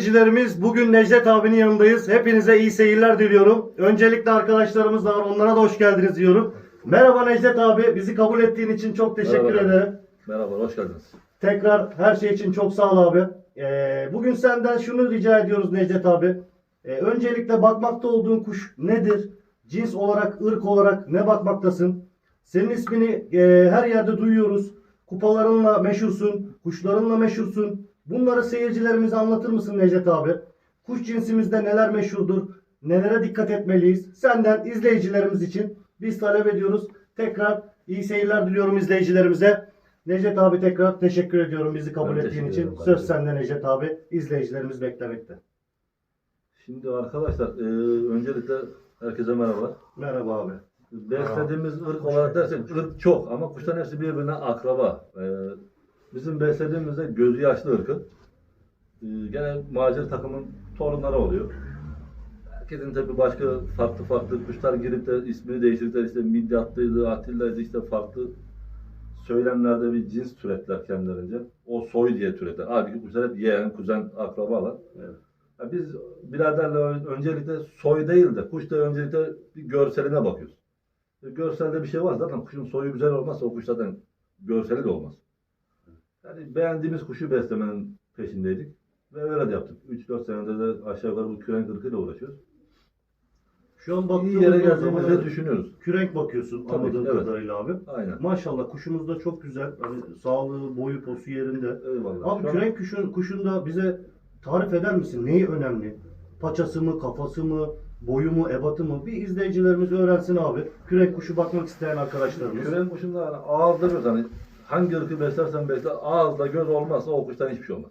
izleyicilerimiz bugün Necdet abinin yanındayız. Hepinize iyi seyirler diliyorum. Öncelikle arkadaşlarımız da var. Onlara da hoş geldiniz diyorum. Merhaba Necdet abi. Bizi kabul ettiğin için çok teşekkür Merhaba. ederim. Merhaba, hoş geldiniz. Tekrar her şey için çok sağ ol abi. Ee, bugün senden şunu rica ediyoruz Necdet abi. Ee, öncelikle bakmakta olduğun kuş nedir? Cins olarak, ırk olarak ne bakmaktasın? Senin ismini e, her yerde duyuyoruz. Kupalarınla meşhursun, kuşlarınla meşhursun. Bunları seyircilerimize anlatır mısın Necdet abi? Kuş cinsimizde neler meşhurdur? Nelere dikkat etmeliyiz? Senden izleyicilerimiz için biz talep ediyoruz. Tekrar iyi seyirler diliyorum izleyicilerimize. Necdet abi tekrar teşekkür ediyorum bizi kabul Ben ettiğin için. Söz kardeşim. sende Necdet abi. İzleyicilerimiz beklemekte. Şimdi arkadaşlar, e, öncelikle herkese merhaba. Merhaba abi. Beslediğimiz ırk olarak dersek, ırk çok ama kuşların hepsi birbirine akraba. E, bizim beslediğimizde gözü yaşlı ırkı. E, gene macir takımın torunları oluyor. Herkesin tabii başka farklı farklı kuşlar girip de ismini değiştirdikler işte Midyat'tıydı, Atilla'ydı işte farklı söylemlerde bir cins türettiler kendilerince. O soy diye türettiler. Halbuki kuşlar hep yeğen, kuzen, akrabalar. Evet. Ya biz biraderle ön- öncelikle soy değil de kuşta öncelikle bir görseline bakıyoruz. E, Görselde bir şey var zaten kuşun soyu güzel olmazsa o kuş zaten görseli de olmaz. Yani beğendiğimiz kuşu beslemenin peşindeydik. Ve öyle de yaptık. 3-4 senedir de aşağı yukarı bu kürenk ırkıyla uğraşıyoruz. Şu an İyi baktığımızda yere zaman geldiğimizi düşünüyoruz. kürenk bakıyorsun Tabii, anladığım evet. kadarıyla abi. Aynen. Maşallah kuşumuz da çok güzel. Hani sağlığı, boyu, posu yerinde. Eyvallah. Abi an- kürenk kuşun, kuşun da bize tarif eder misin? Neyi önemli? Paçası mı, kafası mı, boyu mu, ebatı mı? Bir izleyicilerimiz öğrensin abi. Kürenk kuşu bakmak isteyen arkadaşlarımız. Küren kuşunda hani ağızda göz hani hangi ırkı beslersen besle ağızda göz olmazsa o kuştan hiçbir şey olmaz.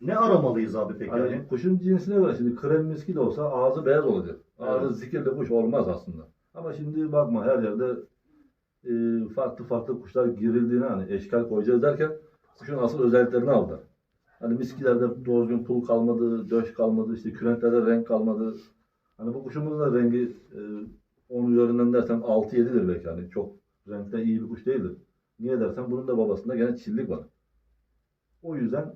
Ne aramalıyız abi peki? Hani Hani? kuşun cinsine göre şimdi krem miski de olsa ağzı beyaz olacak. Ağzı Evet. zikirli kuş olmaz aslında. Ama şimdi bakma her yerde e, farklı farklı kuşlar girildiğini hani eşkal koyacağız derken kuşun asıl özelliklerini aldılar. Hani miskilerde doğru düzgün pul kalmadı, döş kalmadı, işte kürenklerde renk kalmadı. Hani bu kuşumuzun da rengi e, onun üzerinden dersem 6-7'dir belki hani çok renkte iyi bir kuş değildir. Niye dersen bunun da babasında gene çillik var. O yüzden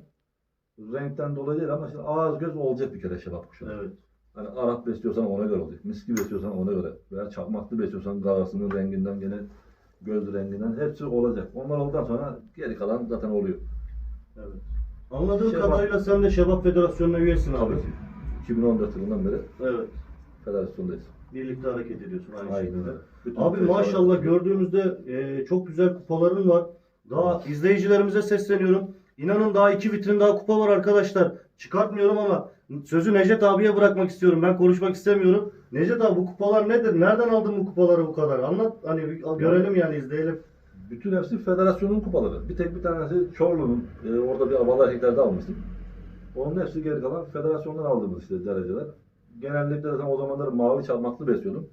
renkten dolayı değil ama şimdi ağız göz olacak bir kere şebap kuşu. Evet. Hani Arap besliyorsan ona göre olacak. Miski besliyorsan ona göre. Veya çakmaklı besliyorsan gagasının renginden gene göz renginden hepsi olacak. Onlar olduktan sonra geri kalan zaten oluyor. evet. Anladığım Şebap. kadarıyla sen de Şebap Federasyonu'na üyesin abi. Tabii ki. 2014 yılından beri Evet. federasyondayız. Birlikte hareket ediyorsun aynı Aynen şekilde. Bütün Abi maşallah gördüğümüzde e, çok güzel kupaların var. Daha izleyicilerimize sesleniyorum. İnanın daha iki vitrin daha kupa var arkadaşlar. Çıkartmıyorum ama sözü Necdet abiye bırakmak istiyorum. Ben konuşmak istemiyorum. Necdet abi bu kupalar nedir? Nereden aldın bu kupaları bu kadar? Anlat hani bir görelim yani izleyelim. Bütün hepsi federasyonun kupaları. Bir tek bir tanesi Çorlu'nun e, orada bir havalı erkeklerde almıştım. Onun hepsi geri kalan federasyondan aldığımız işte dereceler. Genellikle zaten o zamanlar mavi çakmaklı besliyordum.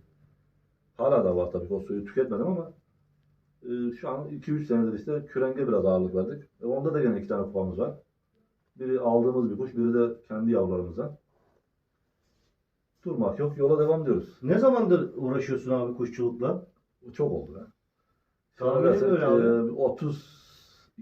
Hala da var tabii o suyu tüketmedim ama e, şu an 2-3 senedir işte kürenge biraz ağırlık verdik. E, onda da gene iki tane kupamız var. Biri aldığımız bir kuş, biri de kendi yavrularımızdan. Durmak yok, yola devam diyoruz. Ne zamandır uğraşıyorsun abi kuşçulukla? Çok oldu ya. Tahmini Dersek, öyle abi. e,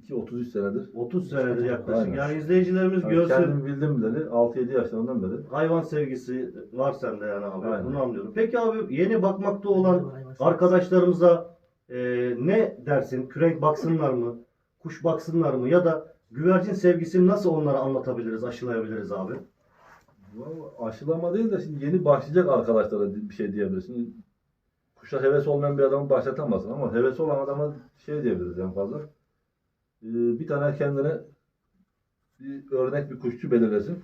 32-33 senedir. 30 senedir yaklaşık. Aynen. Yani izleyicilerimiz Yani görsün. kendim bildim bileli 6-7 yaşlarından beri. Hayvan sevgisi var sende yani abi. Aynen. Bunu anlıyorum. Peki abi yeni bakmakta olan arkadaşlarımıza e, ne dersin? Kürenk baksınlar mı? Kuş baksınlar mı? Ya da güvercin sevgisini nasıl onlara anlatabiliriz, aşılayabiliriz abi? Vallahi Aşılama değil de şimdi yeni başlayacak arkadaşlara bir şey diyebilirsin. Kuşa heves olmayan bir adamı başlatamazsın ama hevesi olan adama şey diyebiliriz en fazla. Ee, bir tane kendine bir örnek bir kuşçu belirlesin.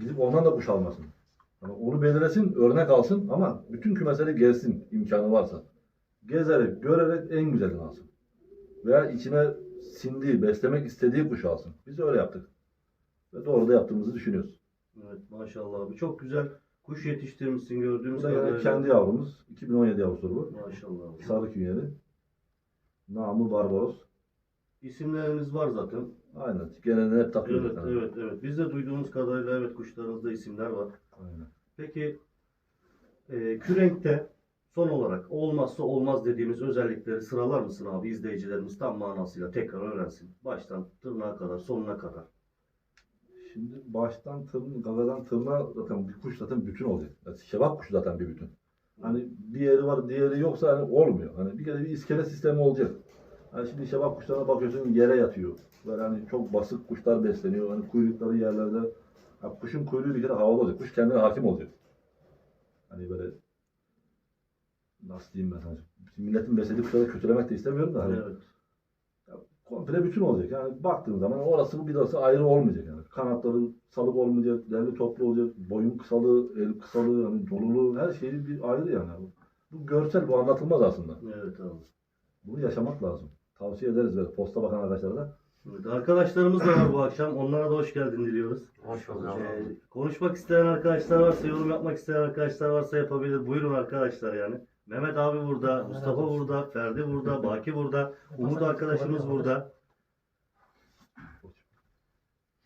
Gidip ondan da kuş almasın. Yani onu belirlesin, örnek alsın ama bütün kümesleri gezsin imkanı varsa. Gezerek, görerek en güzelini alsın. Veya içine sindiği, beslemek istediği kuşu alsın. Biz öyle yaptık. Ve doğru da yaptığımızı düşünüyoruz. Evet maşallah abi. Çok güzel kuş yetiştirmişsin gördüğümüz kadarıyla. kendi yavrumuz. 2017 yavrusu bu. Maşallah. Sarı künyeli. Namı Barbaros. İsimleriniz var zaten. Aynen. Genelde hep takıyoruz. Evet, evet, evet. Biz de duyduğumuz kadarıyla evet kuşlarınızda isimler var. Aynen. Peki e, kürenkte son olarak olmazsa olmaz dediğimiz özellikleri sıralar mısın abi izleyicilerimiz tam manasıyla tekrar öğrensin. Baştan tırnağa kadar sonuna kadar. Şimdi baştan tırn, gagadan tırnağa zaten bir kuş zaten bütün olacak. Yani şebap kuşu zaten bir bütün. Hani bir yeri var diğeri yoksa hani olmuyor. Hani bir kere bir iskele sistemi olacak. Hani şimdi şebap kuşlarına bakıyorsun yere yatıyor. Böyle hani çok basık kuşlar besleniyor. Hani kuyrukları yerlerde. Ha, kuşun kuyruğu bir kere havada olacak. Kuş kendine hakim olacak. Hani böyle nasıl diyeyim ben. Şimdi milletin beslediği kuşları kötülemek de istemiyorum da hani Evet. komple bütün olacak. Yani baktığın zaman orası bir orası ayrı olmayacak yani. Kanatları salık olmayacak, derli toplu olacak, boyun kısalığı, el kısalığı, yani doluluğu her şeyi bir ayrı yani. Bu görsel, bu anlatılmaz aslında. Evet abi. Bunu yaşamak lazım. Tavsiye ederiz böyle posta bakan arkadaşlara da. Evet, arkadaşlarımız da var bu akşam. Onlara da hoş geldin diliyoruz. Hoş bulduk. Ee, konuşmak isteyen arkadaşlar varsa, yorum yapmak isteyen arkadaşlar varsa yapabilir. Buyurun arkadaşlar yani. Mehmet abi burada, Mustafa burada, Ferdi burada, Baki burada, Umut arkadaşımız burada.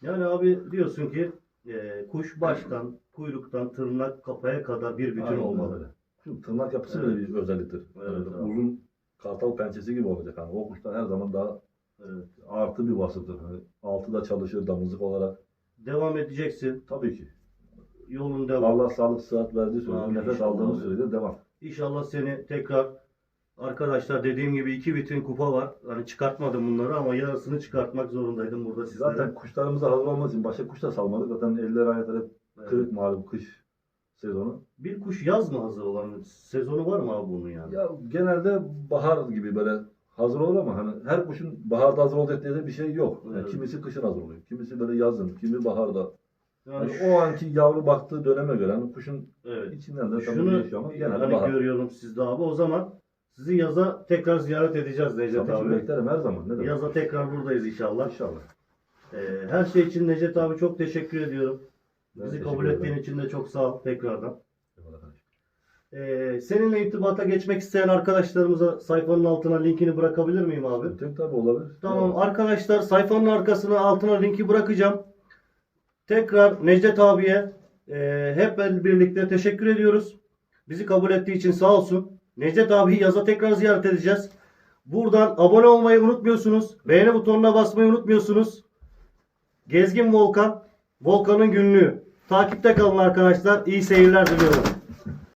Yani abi diyorsun ki e, kuş baştan, kuyruktan, tırnak, kafaya kadar bir bütün Aynen olmalı. tırnak yapısı Evet. bile bir özelliktir. Evet, Yani uzun kartal pençesi gibi olacak. Yani o kuşlar her zaman daha Evet. artı bir vasıftır. Hani altı da çalışır damızlık olarak. Devam edeceksin. Tabii ki. Yolun devam. Allah sağlık sıhhat verdiği sürece, Amin, nefes aldığımız abi. sürece devam. İnşallah seni tekrar arkadaşlar dediğim gibi iki vitrin kupa var. Hani çıkartmadım bunları ama yarısını çıkartmak zorundaydım burada sizlere. Zaten kuşlarımıza hazır olması için başka kuş da salmadık. Zaten eller ayakları hep Evet. kırık malum kış sezonu. Bir kuş yaz mı hazır olan? Sezonu var mı abi bunun yani? Ya genelde bahar gibi böyle hazır olur ama hani her kuşun baharda hazır olacak diye de bir şey yok. Yani Evet. kimisi kışın hazır oluyor. Kimisi böyle yazın, kimi baharda. Yani Yani şu- o anki yavru baktığı döneme göre hani kuşun evet. içinden de tabii Şunu değişiyor ama genelde hani bahar. görüyorum sizde abi. O zaman sizi yaza tekrar ziyaret edeceğiz Necdet Tabii ki abi. beklerim her zaman. Ne demek? Yaza tekrar buradayız inşallah. İnşallah. Ee, her şey için Necdet abi çok teşekkür ediyorum. Bizi kabul ettiğin için de çok sağ ol tekrardan. Ee, seninle irtibata geçmek isteyen arkadaşlarımıza sayfanın altına linkini bırakabilir miyim abi? Tek tabii olabilir. Tamam arkadaşlar sayfanın arkasına altına linki bırakacağım. Tekrar Necdet abiye e, hep birlikte teşekkür ediyoruz. Bizi kabul ettiği için sağ olsun. Necdet abiyi yaza tekrar ziyaret edeceğiz. Buradan abone olmayı unutmuyorsunuz. Beğeni butonuna basmayı unutmuyorsunuz. Gezgin Volkan, Volkan'ın günlüğü. Takipte kalın arkadaşlar. İyi seyirler diliyorum.